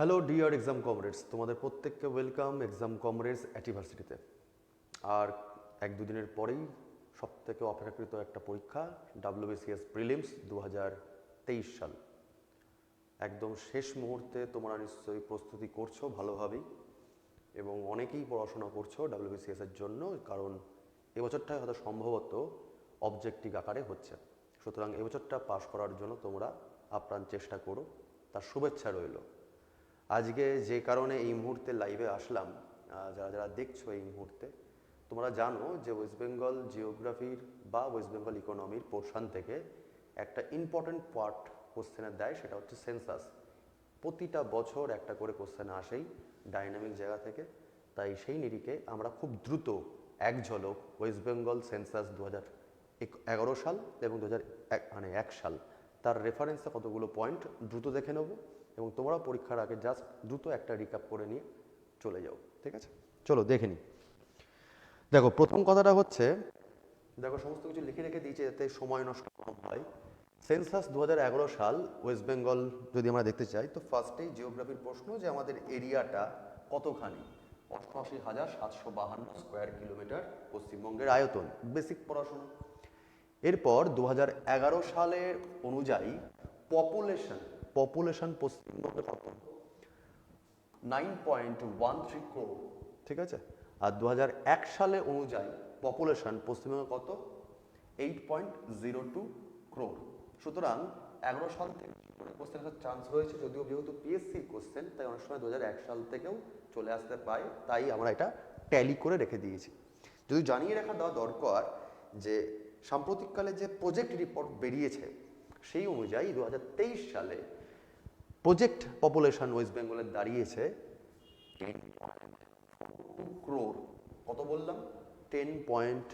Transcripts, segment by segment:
Hello dear exam comrades তোমাদের প্রত্যেককে welcome exam comrades অ্যাটিভার্সিটিতে আর এক দুদিনের পরেই সব থেকে অপেক্ষাকৃত একটা পরীক্ষা ডাব্লিউবিসিএস প্রিলিমস দু হাজার তেইশ সাল। একদম শেষ মুহূর্তে তোমরা নিশ্চয়ই প্রস্তুতি করছ ভালোভাবেই, এবং অনেকেই পড়াশোনা করছ ডাব্লিউবিসিএস এর জন্য, কারণ এবছরটাই হয়তো সম্ভবত অবজেক্টিভ আকারে হচ্ছে। সুতরাং এবছরটা পাশ করার জন্য তোমরা আপ্রাণ চেষ্টা করো। তার শুভেচ্ছা রইল। আজকে যে কারণে এই মুহূর্তে লাইভে আসলাম যারা যারা দেখছ এই মুহূর্তে, তোমরা জানো যে ওয়েস্ট বেঙ্গল জিওগ্রাফির বা ওয়েস্ট বেঙ্গল ইকোনমির পোর্শন থেকে একটা ইম্পর্টেন্ট পার্ট কোশ্চেনের দেয়, সেটা হচ্ছে সেন্সাস প্রতিটা বছর একটা করে কোশ্চেন আসেই ডাইনামিক জায়গা থেকে, তাই সেই নিরিখে আমরা খুব দ্রুত এক ঝলক ওয়েস্ট বেঙ্গল সেন্সাস দু হাজার এগারো সাল এবং দু হাজার এক মানে এক সাল তার রেফারেন্সে কতগুলো পয়েন্ট দ্রুত দেখে নেব এবং তোমরা পরীক্ষার আগে জাস্ট দ্রুত একটা রিক্যাপ করে নিয়ে চলে যাও, ঠিক আছে? চলো, দেখে নিই। দেখো, প্রথম কথাটা হচ্ছে, দেখো, সমস্ত কিছু লিখে রেখে দিয়েছে যাতে সময় নষ্ট কম হয়। সেন্সাস দু হাজার এগারো সাল ওয়েস্ট বেঙ্গল যদি আমরা দেখতে চাই, তো ফার্স্টেই জিওগ্রাফির প্রশ্ন যে আমাদের এরিয়াটা কতখানি? অষ্টআশি হাজার সাতশো বাহান্ন স্কোয়ার কিলোমিটার পশ্চিমবঙ্গের আয়তন। বেসিক পড়াশোনা। এরপর দু হাজার এগারো সালের অনুযায়ী পপুলেশন পপুলেশন পশ্চিমবঙ্গে কত? Nine point one three crore ঠিক আছে? আর দু সালে অনুযায়ী পপুলেশন পশ্চিমবঙ্গে কত? Eight point zero two crore সুতরাং এগারো সাল থেকে কোশ্চেন আসার চান্স রয়েছে? যদিও যেহেতু পিএসসি কোশ্চেন তাই অনেক সময় দু হাজার এক সাল থেকেও চলে আসতে পারে। তাই আমরা এটা ট্যালি করে রেখে দিয়েছি। যদি জানিয়ে রাখা দেওয়া দরকার যে সাম্প্রতিককালে যে প্রজেক্ট রিপোর্ট বেরিয়েছে, সেই অনুযায়ী দু হাজার তেইশ সালে প্রজেক্ট পপুলেশন ওয়েস্ট বেঙ্গলে দাঁড়িয়েছে ক্রোর কত বললাম? Ten point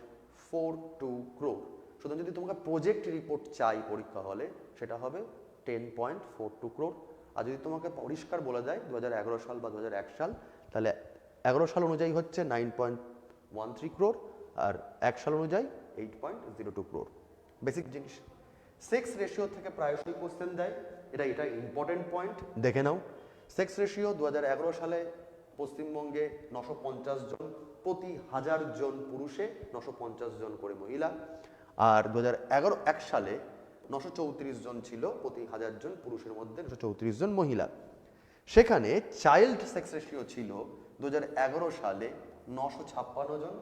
four two crore সুতরাং যদি তোমাকে প্রজেক্ট রিপোর্ট চাই পরীক্ষা হলে, সেটা হবে ten point four two crore আর যদি তোমাকে পরিষ্কার বলে দেয় দু সাল বা দু হাজার এক সাল, তাহলে এগারো সাল অনুযায়ী হচ্ছে nine point one three crore আর এক সাল অনুযায়ী এইট ক্রোর বেসিক জিনিস। সেক্স রেশিও থেকে প্রায়শই কোশ্চেন দেয়। এটা এটা ইম্পর্টেন্ট পয়েন্ট দেখে নাও। সেক্স রেশিও দুহাজার এগারো সালে পশ্চিমবঙ্গে নশো জন, প্রতি হাজার জন পুরুষে নশো জন করে মহিলা। আর দু এক সালে নশো জন ছিল, প্রতি হাজার জন পুরুষের মধ্যে নশো জন মহিলা। সেখানে চাইল্ড সেক্স রেশিও ছিল দু হাজার এগারো সালে নশো জন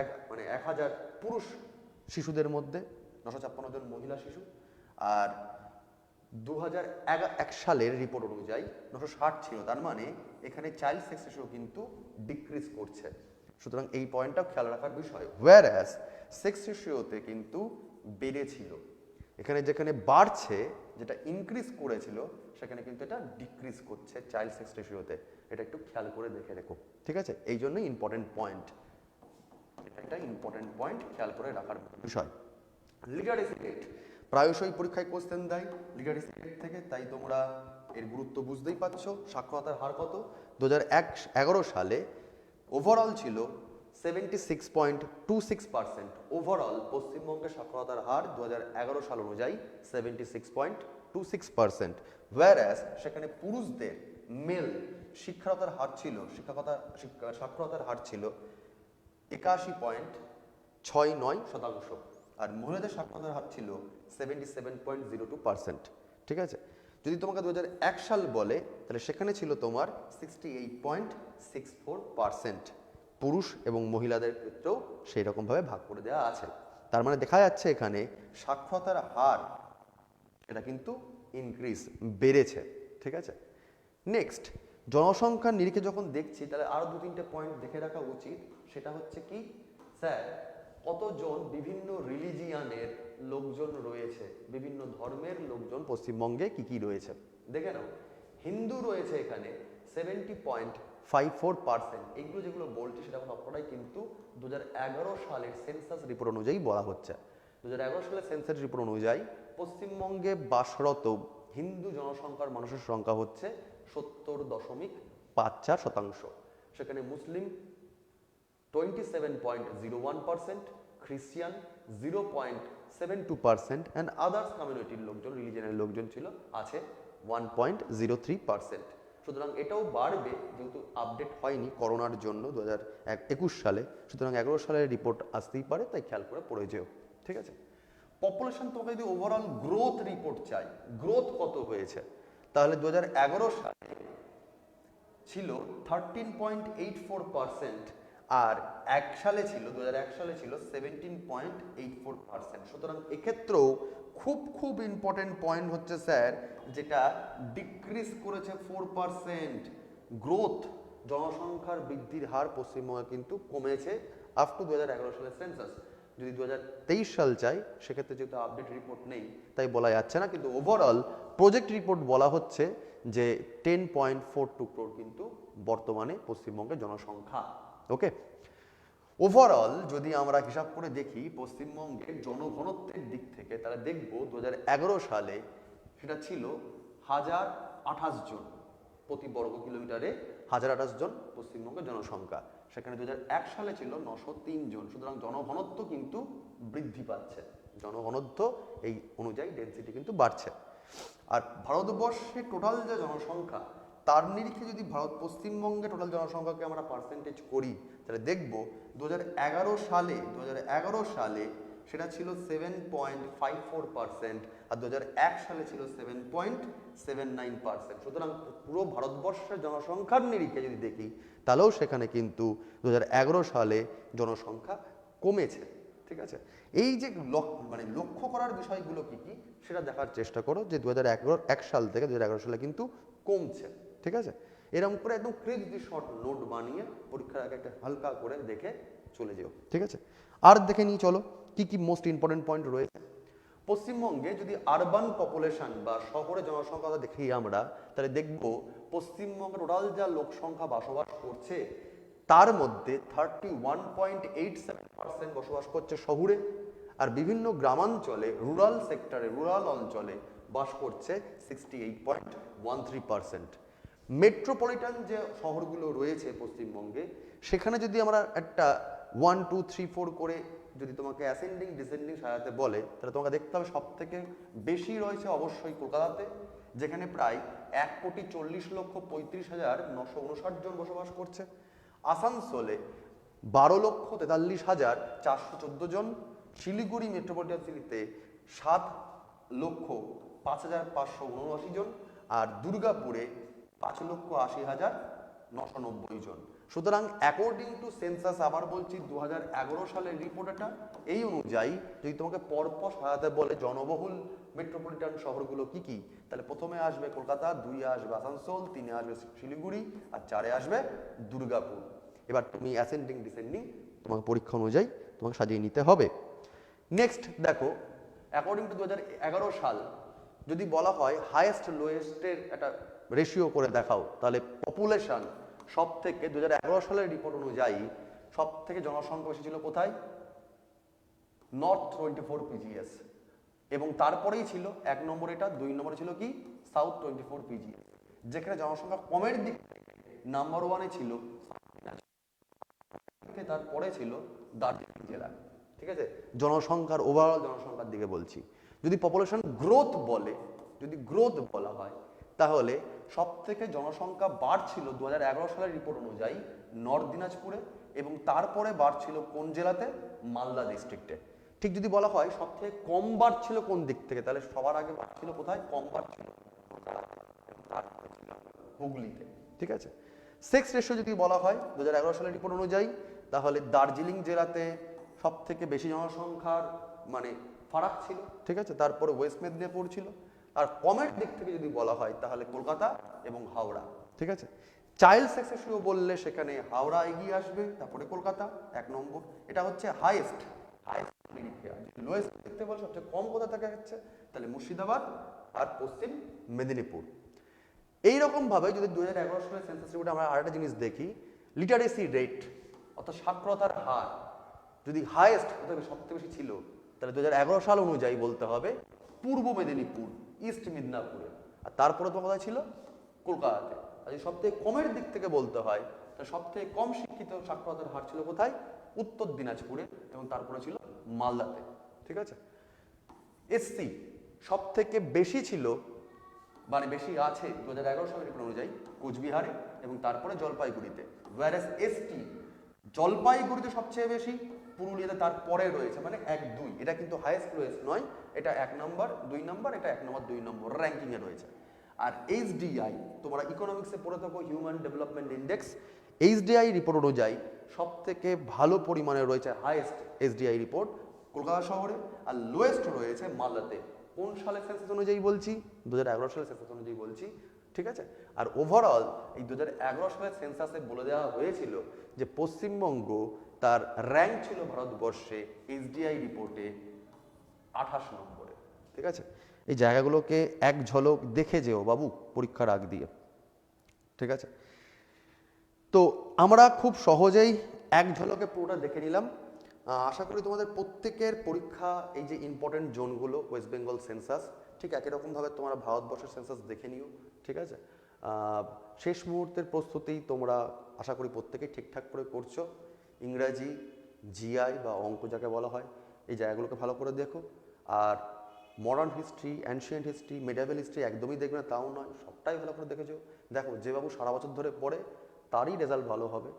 এক মানে এক হাজার পুরুষ শিশুদের মধ্যে, নশো ছাপ্পান্ন জন মহিলা শিশু, আর দু হাজার এক সালের রিপোর্ট অনুযায়ী নশো ষাট ছিল। তার মানে এখানে চাইল্ড সেক্স রেশিও কিন্তু ডিক্রিজ করছে। সুতরাং এই পয়েন্টটাও খেয়াল রাখার বিষয়। ওয়ার অ্যাজ সেক্স রেশিওতে কিন্তু বেড়েছিল। এখানে যেখানে বাড়ছে, যেটা ইনক্রিজ করেছিল, সেখানে কিন্তু এটা ডিক্রিজ করছে চাইল্ড সেক্স রেশিওতে এটা একটু খেয়াল করে দেখে রেখো। ঠিক আছে? এই জন্যই ইম্পর্টেন্ট পয়েন্ট এটা একটা ইম্পর্টেন্ট পয়েন্ট খেয়াল করে রাখার বিষয়। লিটারেসি রেট প্রায়শই পরীক্ষায় কোশ্চেন দেয়। লিটারেসি রেট থেকে, তাই তোমরা এর গুরুত্ব বুঝতেই পারছ। সাক্ষরতার হার কত? দু এগারো সালে ওভারঅল ছিল seventy six point two six percent overall পশ্চিমবঙ্গের সাক্ষরতার হার দু সাল অনুযায়ী seventy six point two six percent whereas সেখানে পুরুষদের মেল শিক্ষারতার হার ছিল শিক্ষাকতা শিক্ষা- সাক্ষরতার হার ছিল একাশি পয়েন্ট ছয় নয় শতাংশ। আর মহিলাদের সাক্ষরতার হার ছিল seventy seven point zero two percent ঠিক আছে? যদি তোমাকে দু এক সাল বলে, তাহলে সেখানে ছিল তোমার sixty eight point six four percent পুরুষ এবং মহিলাদের ক্ষেত্রেও সেই রকমভাবে ভাগ করে দেওয়া আছে। তার মানে দেখা যাচ্ছে এখানে সাক্ষরতার হার, এটা কিন্তু ইনক্রিজ বেড়েছে। ঠিক আছে? নেক্সট জনসংখ্যার নিরিখে যখন দেখছি, তাহলে আরও দু তিনটে পয়েন্ট দেখে রাখা উচিত। সেটা হচ্ছে কি, স্যার, কতজন বিভিন্ন রিলিজিয়ানের লোকজন রয়েছে? বিভিন্ন ধর্মের লোকজন পশ্চিমবঙ্গে কি কি রয়েছে? দেখে নাও। হিন্দু রয়েছে এখানে seventy point five four percent এইগুলো যেগুলো বলছি, সেটা সবকটাই কিন্তু দু হাজার এগারো সালের সেন্সাস রিপোর্ট অনুযায়ী বলা হচ্ছে। দু হাজার এগারো সালের সেন্সাস রিপোর্ট অনুযায়ী পশ্চিমবঙ্গে বাসরত হিন্দু জনসংখ্যার মানুষের সংখ্যা হচ্ছে সত্তর দশমিক পাঁচ চার শতাংশ। সেখানে মুসলিম twenty seven point zero one percent Christian zero point seven two percent and others কমিউনিটির লোকজন রিলিজনের লোকজন ছিল, আছে one point zero three percent সুতরাং এটাও বাড়বে, যেহেতু আপডেট হয়নি করোনার জন্য দু হাজার একুশ সালে। সুতরাং এগারো সালের রিপোর্ট আসতেই পারে, তাই খেয়াল করে পড়ে যেও। ঠিক আছে? পপুলেশন তোমাকে যদি ওভারঅল গ্রোথ রিপোর্ট চাই গ্রোথ কত হয়েছে? তাহলে দু সালে ছিল thirteen point eight four percent আর এক সালে ছিল দু সালে ছিল seventeen point eight four percent সুতরাং এক্ষেত্রেও খুব খুব ইম্পর্টেন্ট পয়েন্ট হচ্ছে স্যার, যেটা ডিক্রিজ করেছে ফোর পার্সেন্ট গ্রোথ জনসংখ্যার বৃদ্ধির হার পশ্চিমবঙ্গে কিন্তু কমেছে আপ টু দুহাজার এগারো সালের সেন্সাস যদি দু হাজার তেইশ সাল চাই, সেক্ষেত্রে যেহেতু আপডেট রিপোর্ট নেই, তাই বলা যাচ্ছে না। কিন্তু ওভারঅল প্রজেক্ট রিপোর্ট বলা হচ্ছে যে ten point four two crore কিন্তু বর্তমানে পশ্চিমবঙ্গের জনসংখ্যা। ওকে ওভারঅল যদি আমরা হিসাব করে দেখি, পশ্চিমবঙ্গের জনঘনত্বের দিক থেকে তাহলে দেখব দু হাজার এগারো সালে সেটা ছিল হাজার আঠাশ জন প্রতি বর্গ কিলোমিটারে, হাজার আঠাশ জন পশ্চিমবঙ্গের জনসংখ্যা। সেখানে দু সালে ছিল নশো জন। সুতরাং জনঘনত্ব কিন্তু বৃদ্ধি পাচ্ছে। জনঘনত্ব এই অনুযায়ী ডেন্সিটি কিন্তু বাড়ছে। আর ভারতবর্ষে টোটাল যে জনসংখ্যা, তার নিরিখে যদি ভারত পশ্চিমবঙ্গে টোটাল জনসংখ্যাকে আমরা পার্সেন্টেজ করি, তাহলে দেখব দু হাজার এগারো সালে দু হাজার এগারো সালে সেটা ছিল seven point five four percent আর দু হাজার এক সালে ছিল seven point seven nine percent সুতরাং পুরো ভারতবর্ষের জনসংখ্যার নিরিখে যদি দেখি, তাহলেও সেখানে কিন্তু দু হাজার এগারো সালে জনসংখ্যা কমেছে, ঠিক আছে? এই যে মানে লক্ষ্য করার বিষয়গুলো কি কি, সেটা দেখার চেষ্টা করো যে দু এক সাল থেকে দু হাজার এগারো সালে কিন্তু কমছে, ঠিক আছে? এরকম করে একদম ক্রিজ শর্ট নোট বানিয়ে পরীক্ষার আগে একটা হালকা করে দেখে চলে যেও, ঠিক আছে? আর দেখে নিই চলো। কি কি মোস্ট ইম্পর্টেন্ট পয়েন্ট রয়েছে? পশ্চিমবঙ্গে যদি আরবান পপুলেশন বা শহরে জনসংখ্যা দেখি আমরা, তাহলে দেখব পশ্চিমবঙ্গের টোটাল যা লোক সংখ্যা বসবাস করছে, তার মধ্যে thirty one point eight seven percent বসবাস করছে শহুরে, আর বিভিন্ন গ্রামাঞ্চলে রুরাল সেক্টরে রুরাল অঞ্চলে বাস করছে sixty eight point one three percent metropolitan যে শহরগুলো রয়েছে পশ্চিমবঙ্গে, সেখানে যদি আমরা একটা ওয়ান টু থ্রি ফোর করে যদি তোমাকে অ্যাসেন্ডিং ডিসেন্ডিং সাজাতে বলে, তাহলে তোমাকে দেখতে হবে সব থেকে বেশি রয়েছে অবশ্যই কলকাতাতে, যেখানে প্রায় এক কোটি চল্লিশ লক্ষ পঁয়ত্রিশ হাজার নশো উনষাট জন বসবাস করছে। আসানসোলে বারো লক্ষ তেতাল্লিশ হাজার চারশো চোদ্দ জন, শিলিগুড়ি মেট্রোপলিটন সিটিতে সাত লক্ষ পাঁচ হাজার পাঁচশো উনআশি জন, আর দুর্গাপুরে পাঁচ লক্ষ আশি হাজার নশো নব্বই জন। সুতরাং অ্যাকর্ডিং টু সেন্সাস আবার বলছি দুহাজার এগারো সালের রিপোর্ট এটা, এই অনুযায়ী যদি তোমাকে পরপর সাজাতে বলে জনবহুল মেট্রোপলিটন শহরগুলো কি কি, তাহলে প্রথমে আসবে কলকাতা, দুইয়ে আসবে আসানসোল, তিনে আসবে শিলিগুড়ি, আর চারে আসবে দুর্গাপুর। এবার তুমি অ্যাসেন্ডিং ডিসেন্ডিং তোমাকে পরীক্ষা অনুযায়ী তোমাকে সাজিয়ে নিতে হবে। নেক্সট দেখো অ্যাকর্ডিং টু দু হাজার এগারো সাল যদি বলা হয় হায়েস্ট লোয়েস্টের একটা রেশিও করে দেখাও, তাহলে পপুলেশন সব থেকে দু হাজার এগারো সালের রিপোর্ট অনুযায়ী সব থেকে জনসংখ্যা বেশি ছিল কোথায়? নর্থ টোয়েন্টি ফোর পিজিএস এবং তারপরেই ছিল, এক নম্বর এটা, দুই নম্বরে ছিল কি? সাউথ টোয়েন্টি ফোর পিজিএস যেখানে জনসংখ্যা কমের দিক নাম্বার ওয়ানে ছিল, তারপরে ছিল দার্জিলিং জেলা। ঠিক আছে? জনসংখ্যার ওভারঅল জনসংখ্যার দিকে বলছি। যদি পপুলেশন গ্রোথ বলে, যদি গ্রোথ বলা হয়, তাহলে সব থেকে জনসংখ্যা বাড়ছিল দু হাজার এগারো সালের রিপোর্ট অনুযায়ী নর্থ দিনাজপুরে এবং তারপরে বাড়ছিল কোন জেলাতে? মালদা ডিস্ট্রিক্টে ঠিক যদি বলা হয় সব থেকে কম বাড়ছিল কোন দিক থেকে? তাহলে সবার আগে বাড়ছিল কোথায়? কম বাড়ছিল ছিল হুগলিতে। ঠিক আছে? সেক্স রেশিও যদি বলা হয় দু হাজার এগারো সালের রিপোর্ট অনুযায়ী, তাহলে দার্জিলিং জেলাতে সব থেকে বেশি জনসংখ্যার মানে ফারাক ছিল। ঠিক আছে? তারপরে ওয়েস্ট মেদিনীপুর ছিল। আর কমের দিক থেকে যদি বলা হয়, তাহলে কলকাতা এবং হাওড়া। ঠিক আছে? চাইল্ড সেক্স রেশিও বললে সেখানে হাওড়া এগিয়ে আসবে, তারপরে কলকাতা, এক নম্বর। এটা হচ্ছে হাইয়েস্ট হাইয়েস্ট লোয়েস্ট দেখতে বলে, সবচেয়ে কম কোথা থেকে হচ্ছে? তাহলে মুর্শিদাবাদ আর পশ্চিম মেদিনীপুর। এইরকম ভাবে যদি দু হাজার এগারো সালের সেন্সাস রিপোর্টে আমরা আরেকটা জিনিস দেখি লিটারেসি রেট অর্থাৎ সাক্ষরতার হার, যদি হাইয়েস্ট কোথাও সবথেকে বেশি ছিল, তাহলে দু হাজার এগারো সাল অনুযায়ী বলতে হবে পূর্ব মেদিনীপুর। ইস্ট মিদনাপুরে আর তারপরে তো কোথায় ছিল? কলকাতাতে। আর যদি সবথেকে কমের দিক থেকে বলতে হয় তাহলে সবথেকে কম শিক্ষিত সাক্ষরতার হার ছিল কোথায়? উত্তর দিনাজপুরে এবং তারপরে ছিল মালদাতে। ঠিক আছে? এসসি সব থেকে বেশি ছিল মানে বেশি আছে দু হাজার এগারো সালের অনুযায়ী, কোচবিহারে এবং তারপরে জলপাইগুড়িতে। ওয়ারেস এসটি জলপাইগুড়িতে সবচেয়ে বেশি পুরুলিয়াতে তারপরে রয়েছে মানে এক দুই। এটা কিন্তু হাইয়েস্ট লোয়েস্ট নয়, এটা এক নম্বর দুই নম্বর এটা এক নম্বর দুই নম্বর র্যাঙ্কিংয়ে রয়েছে। আর এইচডিআই তোমরা ইকোনমিক্সে পড়ে থাকো human development index HDI report অনুযায়ী সব থেকে ভালো পরিমাণে রয়েছে হাইয়েস্ট এইচডিআই রিপোর্ট কলকাতা শহরে আর লোয়েস্ট রয়েছে মালদাতে। কোন সালের সেন্সাস অনুযায়ী বলছি? দু হাজার এগারো সালের সেন্সাস অনুযায়ী বলছি, ঠিক আছে? আর ওভারঅল এই দু হাজার এগারো সালের সেন্সাসে বলে দেওয়া হয়েছিল যে পশ্চিমবঙ্গ তার র্যাঙ্ক ছিল ভারতবর্ষে এইচডিআই রিপোর্টে আঠাশ নম্বরে। ঠিক আছে? এই জায়গাগুলোকে এক ঝলক দেখে যেও বাবু পরীক্ষার আগ দিয়ে। ঠিক আছে? তো আমরা খুব সহজেই এক ঝলকে পুরোটা দেখে নিলাম। আশা করি তোমাদের প্রত্যেকের পরীক্ষা, এই যে ইম্পর্টেন্ট জোনগুলো ওয়েস্ট বেঙ্গল সেন্সাস ঠিক একই রকমভাবে তোমরা ভারতবর্ষের সেন্সাস দেখে নিও। ঠিক আছে? শেষ মুহূর্তের প্রস্তুতি তোমরা আশা করি প্রত্যেকেই ঠিকঠাক করে করছ। ইংরাজি জিআই বা অঙ্ক যাকে বলা হয়, এই জায়গাগুলোকে ভালো করে দেখো। আর modern history ancient history medieval history একদমই দেখবে না, তাও নয়, সবটাই ভালো করে দেখেছ। দেখো, যে বাবু সারা বছর ধরে পড়ে, তারই রেজাল্ট ভালো হবে।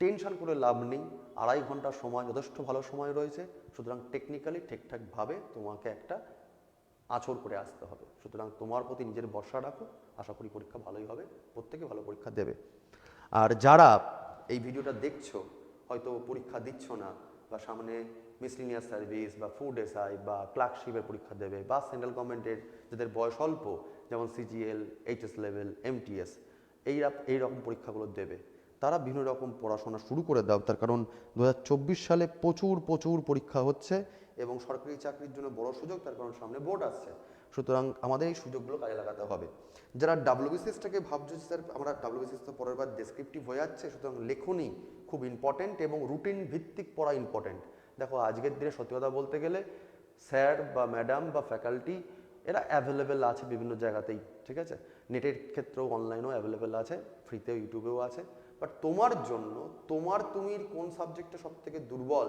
টেনশন করে লাভ নেই, আড়াই ঘণ্টার সময়, যথেষ্ট ভালো সময় রয়েছে। সুতরাং টেকনিক্যালি ঠিকঠাকভাবে তোমাকে একটা আচর করে আসতে হবে। সুতরাং তোমার প্রতি নিজের ভরসা রাখো, আশা করি পরীক্ষা ভালোই হবে, প্রত্যেকে ভালো পরীক্ষা দেবে। আর যারা এই ভিডিওটা দেখছ, হয়তো পরীক্ষা দিচ্ছ না, বা সামনে মিসলিনিয়াস সার্ভিস বা ফুড এসআই বা ক্লার্কশিপের পরীক্ষা দেবে, বা সেন্ট্রাল গভর্নমেন্টের যাদের বয়স অল্প, যেমন সিজিএল এইচএস লেভেল এমটিএস এই এই রকম পরীক্ষাগুলো দেবে। তারা বিভিন্ন রকম পড়াশোনা শুরু করে দাও, তার কারণ দু হাজার চব্বিশ সালে প্রচুর প্রচুর পরীক্ষা হচ্ছে এবং সরকারি চাকরির জন্য বড় সুযোগ, তার কারণ সামনে বোর্ড আসছে। সুতরাং আমাদের এই সুযোগগুলো কাজে লাগাতে হবে। যারা ডাব্লিউবিসিএসটাকে ভাবছ যে, স্যার, আমরা ডাব্লিউবিসিএস তো পরের বার ডেসক্রিপটিভ হয়ে যাচ্ছে, সুতরাং লেখনই খুব ইম্পর্টেন্ট এবং রুটিন ভিত্তিক পড়া ইম্পর্টেন্ট দেখো, আজকের দিনে সত্যি কথা বলতে গেলে, স্যার বা ম্যাডাম বা ফ্যাকাল্টি এরা অ্যাভেলেবেল আছে বিভিন্ন জায়গাতেই, ঠিক আছে? নেটের ক্ষেত্রেও অনলাইনেও অ্যাভেলেবেল আছে ফ্রিতেও ইউটিউবেও আছে। বাট তোমার জন্য, তোমার তুমি কোন সাবজেক্টটা সব থেকে দুর্বল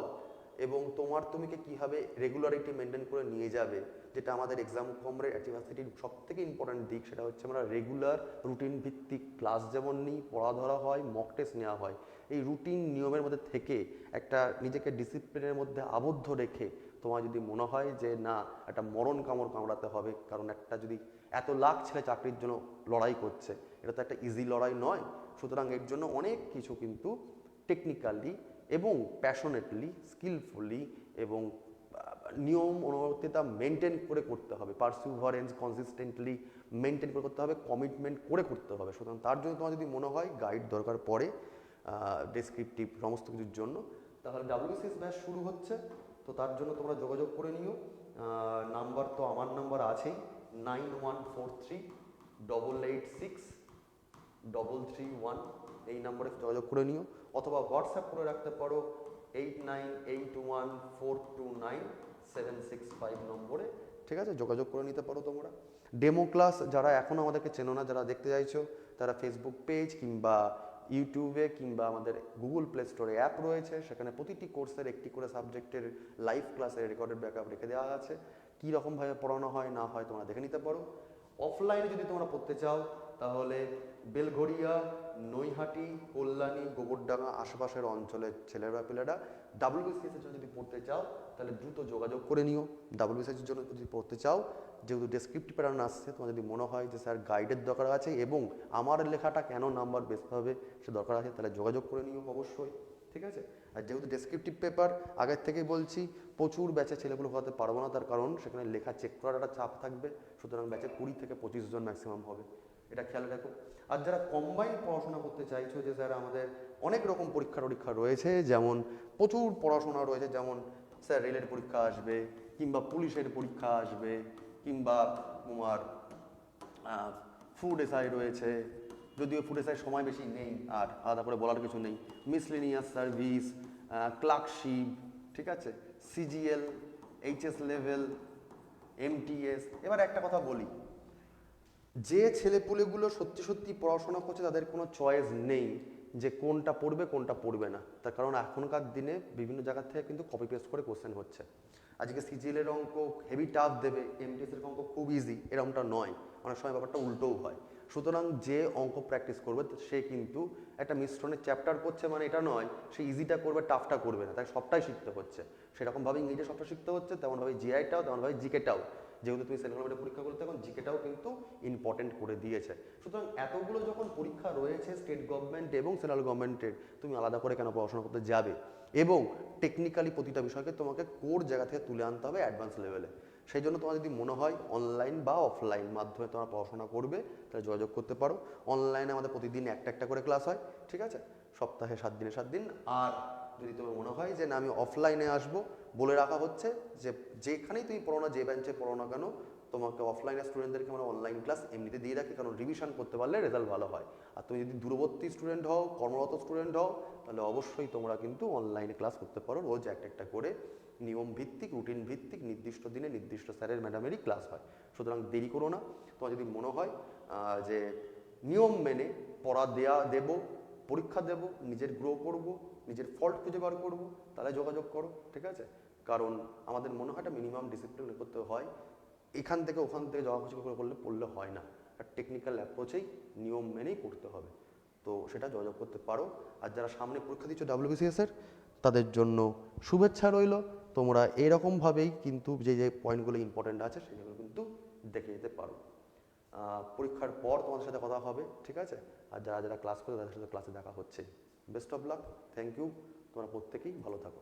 এবং তোমার তুমিকে কীভাবে রেগুলারিটি মেনটেন করে নিয়ে যাবে যেটা আমাদের এক্সাম কমরের অ্যাক্টিভার্সিটির সব থেকে ইম্পর্ট্যান্ট দিক, সেটা হচ্ছে আমরা রেগুলার রুটিন ভিত্তিক ক্লাস যেমন নিই পড়া ধরা হয় মক টেস্ট নেওয়া হয়। এই রুটিন নিয়মের মধ্যে থেকে একটা নিজেকে ডিসিপ্লিনের মধ্যে আবদ্ধ রেখে তোমার যদি মনে হয় যে না, একটা মরণ কামড় কামড়াতে হবে, কারণ একটা যদি এত লাখ ছেলে চাকরির জন্য লড়াই করছে, এটা তো একটা ইজি লড়াই নয়। সুতরাং এর জন্য অনেক কিছু কিন্তু টেকনিক্যালি এবং প্যাশনেটলি স্কিলফুলি এবং নিয়ম অনুবর্তিতা মেনটেন করে করতে হবে পারসিভারেন্স কনসিস্টেন্টলি মেনটেন করে করতে হবে কমিটমেন্ট করে করতে হবে। সুতরাং তার জন্য তোমার যদি মনে হয় গাইড দরকার পড়ে ডেসক্রিপটিভ সমস্ত কিছুর জন্য, তাহলে ডাব্লিউসিএস ব্যাচ শুরু হচ্ছে। তো তার জন্য তোমরা যোগাযোগ করে নিও। নাম্বার তো আমার নাম্বার আছেই। Nine one four three double eight six double three one এই নম্বরে যোগাযোগ করে নিও। অথবা হোয়াটসঅ্যাপ করে রাখতে পারো eight nine eight one four two nine seven six five নম্বরে। ঠিক আছে? যোগাযোগ করে নিতে পারো তোমরা। ডেমো ক্লাস যারা এখনও আমাদেরকে চেনো না, যারা দেখতে চাইছো, তারা ফেসবুক পেজ কিংবা ইউটিউবে কিংবা আমাদের গুগল প্লে স্টোরে অ্যাপ রয়েছে। সেখানে প্রতিটি কোর্সের একটি করে সাবজেক্টের লাইভ ক্লাসের রেকর্ডেড ব্যাকআপ রেখে দেওয়া আছে। কী রকমভাবে পড়ানো হয়, না হয় তোমরা দেখে নিতে পারো। অফলাইনে যদি তোমরা পড়তে চাও তাহলে বেলঘড়িয়া, নৈহাটি, কল্যাণী, গোবরডাঙ্গা আশেপাশের অঞ্চলের ছেলেরা পেলেরা ডাব্লিউবিসিএস এর জন্য যদি পড়তে চাও, তাহলে দ্রুত যোগাযোগ করে নিও। ডাব্লিউবিসিএস এর জন্য যদি পড়তে চাও, যেহেতু ডেসক্রিপটিভ প্যাটার্ন আসছে, তোমার যদি মনে হয় যে, স্যার গাইডের দরকার আছে এবং আমার লেখাটা কেন নাম্বার বেসতে হবে সে দরকার আছে, তাহলে যোগাযোগ করে নিও অবশ্যই। ঠিক আছে? আর যেহেতু ডেসক্রিপটিভ পেপার আগের থেকেই বলছি, প্রচুর ব্যাচে ছেলেগুলো হতে পারব না, তার কারণ সেখানে লেখা চেক করার একটা চাপ থাকবে, সুতরাং ব্যাচে কুড়ি থেকে পঁচিশ জন ম্যাক্সিমাম হবে। এটা খেয়াল রাখো। আর যারা কম্বাইন পড়াশোনা করতে চাইছো যে স্যার আমাদের অনেক রকম পরীক্ষা টরীক্ষা রয়েছে, যেমন প্রচুর পড়াশোনা রয়েছে, যেমন স্যার রেলের পরীক্ষা আসবে, কিংবা পুলিশের পরীক্ষা আসবে, কিংবা তোমার ফুড এসআই রয়েছে, যদিও ফুড এসআই সময় বেশি নেই, আর আলাদা করে বলার কিছু নেই। মিসলেনিয়াস সার্ভিস ক্লার্কশিপ ঠিক আছে? সিজিএল এইচএস লেভেল এমটিএস এবার একটা কথা বলি। যে ছেলেপুলেগুলো সত্যি সত্যি পড়াশোনা করছে, তাদের কোনো চয়েস নেই যে কোনটা পড়বে কোনটা পড়বে না। তার কারণ এখনকার দিনে বিভিন্ন জায়গা থেকে কিন্তু কপি পেস্ট করে কোশ্চেন হচ্ছে। আজকে সিজিএলের অঙ্ক হেভি টাফ দেবে এমটিএসের অঙ্ক খুব ইজি এরকমটা নয়। অনেক সময় ব্যাপারটা উল্টোও হয়। সুতরাং যে অঙ্ক প্র্যাকটিস করবে, সে কিন্তু একটা মিশ্রণের চ্যাপ্টার করছে মানে এটা নয়, সে ইজিটা করবে টাফটা করবে না। তাই সবটাই শিখতে হচ্ছে। সেরকমভাবে ইংরেজি সবটা শিখতে হচ্ছে, তেমনভাবে জিআইটাও তেমনভাবে জিকেটাও যেহেতু তুমি সেন্ট্রাল গভর্নমেন্টের পরীক্ষা করতে এখন জিকেটাও কিন্তু ইম্পর্টেন্ট করে দিয়েছে। সুতরাং এতগুলো যখন পরীক্ষা রয়েছে স্টেট গভর্নমেন্ট এবং সেন্ট্রাল গভর্নমেন্টের তুমি আলাদা করে কেন পড়াশোনা করতে যাবে? এবং টেকনিক্যালি প্রতিটা বিষয়কে তোমাকে কোর জায়গা থেকে তুলে আনতে হবে অ্যাডভান্স লেভেলে সেই জন্য তোমার যদি মনে হয় অনলাইন বা অফলাইন মাধ্যমে তোমরা পড়াশোনা করবে, তাহলে যোগাযোগ করতে পারো। অনলাইনে আমাদের প্রতিদিন একটা একটা করে ক্লাস হয়, ঠিক আছে? সপ্তাহে সাত দিনে সাত দিন, আর যদি তোমার মনে হয় যে না, আমি অফলাইনে আসব, বলে রাখা হচ্ছে যে যেখানেই তুমি পড়ো না, যে বেঞ্চে পড়ো না কেন, তোমাকে অফলাইনে স্টুডেন্টদেরকে আমরা অনলাইন ক্লাস এমনিতে দিয়ে রাখি, কারণ রিভিশন করতে পারলে রেজাল্ট ভালো হয়। আর তুমি যদি দূরবর্তী স্টুডেন্ট হও, কর্মরত স্টুডেন্ট হও, তাহলে অবশ্যই তোমরা কিন্তু অনলাইনে ক্লাস করতে পারো। রোজ একটা একটা করে নিয়ম ভিত্তিক রুটিন ভিত্তিক নির্দিষ্ট দিনে নির্দিষ্ট স্যারের ম্যাডামেরই ক্লাস হয়। সুতরাং দেরি করো না। তোমার যদি মনে হয় যে নিয়ম মেনে পড়া দেয়া দেব, পরীক্ষা দেব, নিজের গ্রো করব নিজের ফল্ট খুঁজে বার করব, তাহলে যোগাযোগ করো, ঠিক আছে? কারণ আমাদের মনে হয় মিনিমাম ডিসিপ্লিন করতে হয়, এখান থেকে ওখান থেকে জগাখুচি করে করলে পড়লে হয় না। একটা টেকনিক্যাল অ্যাপ্রোচেই নিয়ম মেনেই করতে হবে। তো সেটা যোগাযোগ করতে পারো। আর যারা সামনে পরীক্ষা দিচ্ছ ডাব্লিউবিসিএস এর, তাদের জন্য শুভেচ্ছা রইল। তোমরা এরকমভাবেই কিন্তু যে যে পয়েন্টগুলো ইম্পর্টেন্ট আছে, সেগুলো কিন্তু দেখে যেতে পারো। পরীক্ষার পর তোমাদের সাথে কথা হবে, ঠিক আছে? আর যারা যারা ক্লাস করে তাদের সাথে ক্লাসে দেখা হচ্ছে। Best of luck thank you. তোমরা প্রত্যেকেই ভালো থাকো।